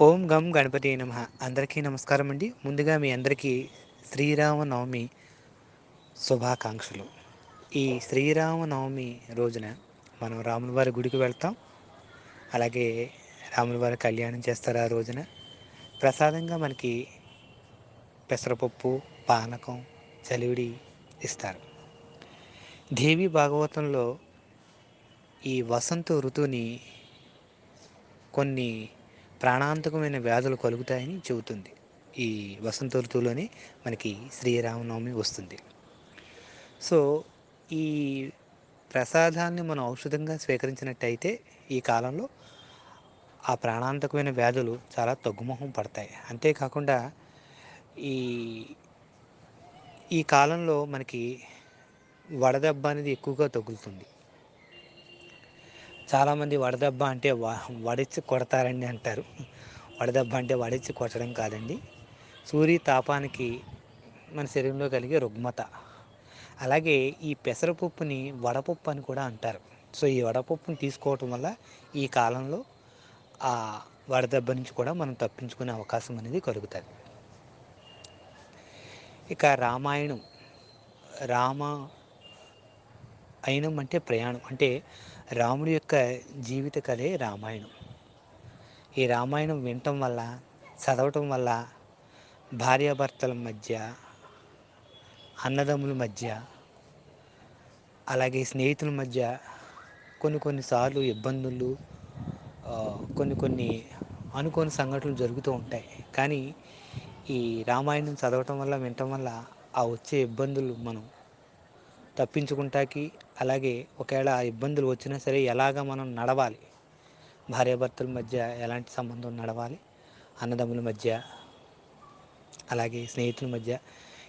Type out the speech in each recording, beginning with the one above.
ఓం గం గణపతి నమ. అందరికీ నమస్కారం అండి. ముందుగా మీ అందరికీ శ్రీరామనవమి శుభాకాంక్షలు. ఈ శ్రీరామనవమి రోజున మనం రాముల వారి గుడికి వెళ్తాం. అలాగే రాముల వారి కళ్యాణం చేస్తారు ఆ రోజున. ప్రసాదంగా మనకి పెసరపప్పు పానకం చలివిడి ఇస్తారు. దేవి భాగవతంలో ఈ వసంత ఋతువుని కొన్ని ప్రాణాంతకమైన వ్యాధులు కలుగుతాయని చెబుతుంది. ఈ వసంత ఋతువులోనే మనకి శ్రీరామనవమి వస్తుంది. సో ఈ ప్రసాదాన్ని మనం ఔషధంగా స్వీకరించినట్టయితే ఈ కాలంలో ఆ ప్రాణాంతకమైన వ్యాధులు చాలా తగ్గుముఖం పడతాయి. అంతేకాకుండా ఈ ఈ కాలంలో మనకి వడదెబ్బ అనేది ఎక్కువగా తగులుతుంది. చాలామంది వడదెబ్బ అంటే వడిచి కొడతారండి అంటారు. వడదెబ్బ అంటే వడిచి కొట్టడం కాదండి. సూర్య తాపానికి మన శరీరంలో కలిగే రుగ్మత. అలాగే ఈ పెసరపప్పుని వడపప్పు అని కూడా అంటారు. సో ఈ వడపప్పుని తీసుకోవటం వల్ల ఈ కాలంలో ఆ వడదెబ్బ నుంచి కూడా మనం తప్పించుకునే అవకాశం అనేది కలుగుతుంది. ఇక రామాయణం. రామ అయినం అంటే ప్రయాణం. అంటే రాముడి యొక్క జీవిత కథే రామాయణం. ఈ రామాయణం వినటం వల్ల చదవటం వల్ల భార్యాభర్తల మధ్య అన్నదమ్ముల మధ్య అలాగే స్నేహితుల మధ్య కొన్ని కొన్నిసార్లు ఇబ్బందులు కొన్ని కొన్ని అనుకోని సంఘటనలు జరుగుతూ ఉంటాయి. కానీ ఈ రామాయణం చదవటం వల్ల వినటం వల్ల ఆ వచ్చే ఇబ్బందులు మనం తప్పించుకుంటాకి అలాగే ఒకవేళ ఇబ్బందులు వచ్చినా సరే ఎలాగ మనం నడవాలి? భార్యాభర్తల మధ్య ఎలాంటి సంబంధం నడవాలి? అన్నదమ్ముల మధ్య అలాగే స్నేహితుల మధ్య.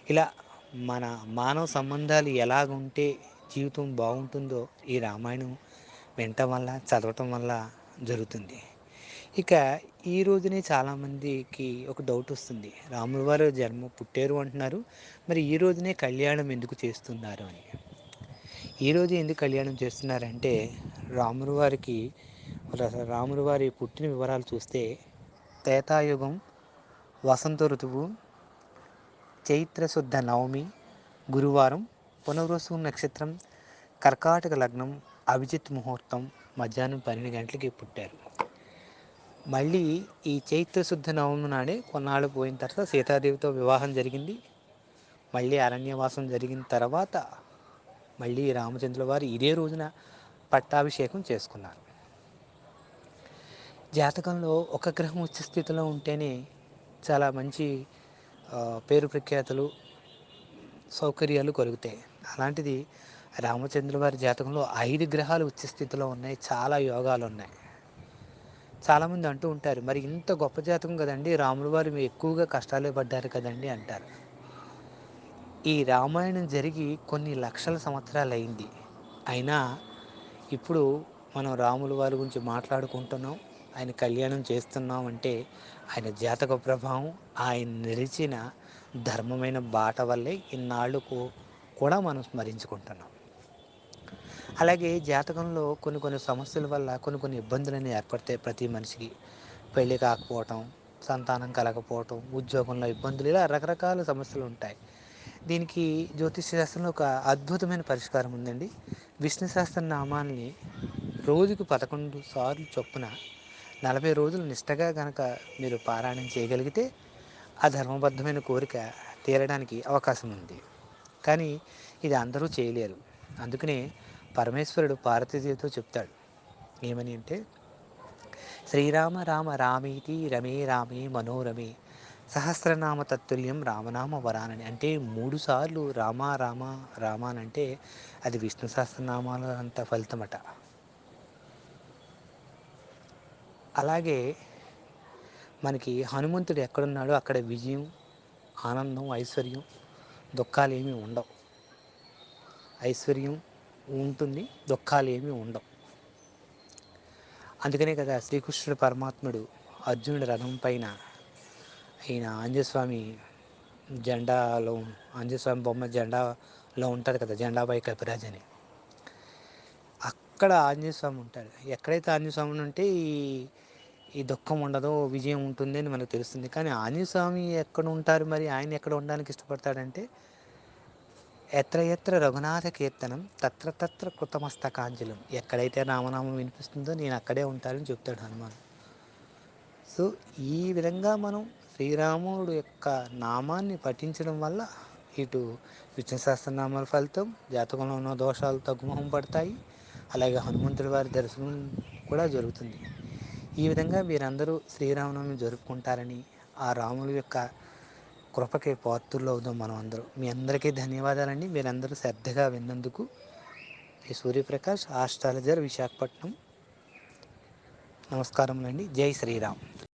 ఇలా మన మానవ సంబంధాలు ఎలాగుంటే జీవితం బాగుంటుందో ఈ రామాయణం వినటం వల్ల చదవటం వల్ల జరుగుతుంది. ఇక ఈ రోజునే చాలామందికి ఒక డౌట్ వస్తుంది. రాముల వారు జన్మ పుట్టారు అంటున్నారు. మరి ఈ రోజునే కళ్యాణం ఎందుకు చేస్తున్నారు అని. ఈరోజు ఎందుకు కళ్యాణం చేస్తున్నారంటే రాముడు వారికి రాముడు వారి పుట్టిన వివరాలు చూస్తే త్రేతాయుగం వసంత ఋతువు చైత్రశుద్ధ నవమి గురువారం పునర్వసు నక్షత్రం కర్కాటక లగ్నం అభిజిత్ ముహూర్తం మధ్యాహ్నం పన్నెండు గంటలకి పుట్టారు. మళ్ళీ ఈ చైత్రశుద్ధ నవమి నాడే కొన్నాళ్ళు పోయిన తర్వాత సీతాదేవితో వివాహం జరిగింది. మళ్ళీ అరణ్యవాసం జరిగిన తర్వాత మళ్ళీ రామచంద్రుల వారు ఇదే రోజున పట్టాభిషేకం చేసుకున్నారు. జాతకంలో ఒక గ్రహం ఉచ్చ స్థితిలో ఉంటేనే చాలా మంచి పేరు ప్రఖ్యాతులు సౌకర్యాలు కలుగుతాయి అలాంటిది రామచంద్ర వారి జాతకంలో ఐదు గ్రహాలు ఉచ్చ స్థితిలో ఉన్నాయి. చాలా యోగాలు ఉన్నాయి. చాలామంది అంటూ ఉంటారు మరి ఇంత గొప్ప జాతకం కదండి రాముల వారు ఎక్కువగా కష్టాలే పడ్డారు కదండి అంటారు. ఈ రామాయణం జరిగి కొన్ని లక్షల సంవత్సరాలు అయింది అయినా ఇప్పుడు మనం రాముల వారి గురించి మాట్లాడుకుంటున్నాం ఆయన కళ్యాణం చేస్తున్నాం అంటే ఆయన జాతక ప్రభావం ఆయన నిలిచిన ధర్మమైన బాట వల్లే ఇన్నాళ్ళకు కూడా మనం స్మరించుకుంటున్నాం. అలాగే జాతకంలో కొన్ని కొన్ని సమస్యల వల్ల కొన్ని కొన్ని ఇబ్బందులని ఏర్పడతాయి ప్రతి మనిషికి పెళ్ళి కాకపోవటం సంతానం కలగకపోవటం ఉద్యోగంలో ఇబ్బందులు ఇలా రకరకాల సమస్యలు ఉంటాయి. దీనికి జ్యోతిష్ శాస్త్రంలో ఒక అద్భుతమైన పరిష్కారం ఉందండి. విష్ణు శాస్త్ర నామాన్ని రోజుకు పదకొండు సార్లు చొప్పున నలభై రోజులు నిష్టగా కనుక మీరు పారాయణం చేయగలిగితే ఆ ధర్మబద్ధమైన కోరిక తీరడానికి అవకాశం ఉంది. కానీ ఇది అందరూ చేయలేరు. అందుకనే పరమేశ్వరుడు పార్వతీదేవితో చెప్తాడు. ఏమని అంటే శ్రీరామ రామ రామీతి రమే రామే మనోరమే సహస్రనామ తత్తుల్యం రామనామ వరానని. అంటే మూడు సార్లు రామ రామ రామ అని అంటే అది విష్ణు సహస్రనామాల అంత ఫలితమట. అలాగే మనకి హనుమంతుడు ఎక్కడున్నాడో అక్కడ విజయం ఆనందం ఐశ్వర్యం దుఃఖాలు ఏమీ ఉండవు. ఐశ్వర్యం ఉంటుంది దుఃఖాలు ఏమీ ఉండవు. అందుకనే కదా శ్రీకృష్ణుడు పరమాత్ముడు అర్జునుడి రథం పైన ఈయన ఆంజస్వామి జెండాలో ఆంజస్వామి బొమ్మ జెండాలో ఉంటుంది కదా జెండాబాయి కపిరాజ్ అని. అక్కడ ఆంజనేయస్వామి ఉంటాడు. ఎక్కడైతే ఆంజనేయస్వామి ఉంటే ఈ ఈ దుఃఖం ఉండదు విజయం ఉంటుంది అని మనకు తెలుస్తుంది. కానీ ఆంజస్వామి ఎక్కడ ఉంటారు మరి? ఆయన ఎక్కడ ఉండడానికి ఇష్టపడతాడంటే ఎత్ర ఎత్ర రఘునాథ కీర్తనం తత్ర తత్ర కృతమస్తకాంజలం. ఎక్కడైతే రామనామం వినిపిస్తుందో నేను అక్కడే ఉంటానని చెప్తాడు హనుమాన్. సో ఈ విధంగా మనం శ్రీరాముడు యొక్క నామాన్ని పఠించడం వల్ల ఇటు విష్ణు సహస్రనామాల ఫలితం జాతకంలో ఉన్న దోషాలు తగ్గుముఖం పడతాయి. అలాగే హనుమంతుడి వారి దర్శనం కూడా జరుగుతుంది. ఈ విధంగా మీరందరూ శ్రీరామనవమి జరుపుకుంటారని ఆ రాముడి యొక్క కృపకి పాత్రులు అవుదాం మనం అందరూ. మీ అందరికీ ధన్యవాదాలండి. మీరందరూ శ్రద్ధగా విన్నందుకు ఈ సూర్యప్రకాష్ ఆస్ట్రాలజర్ విశాఖపట్నం. నమస్కారములండి. జై శ్రీరామ్.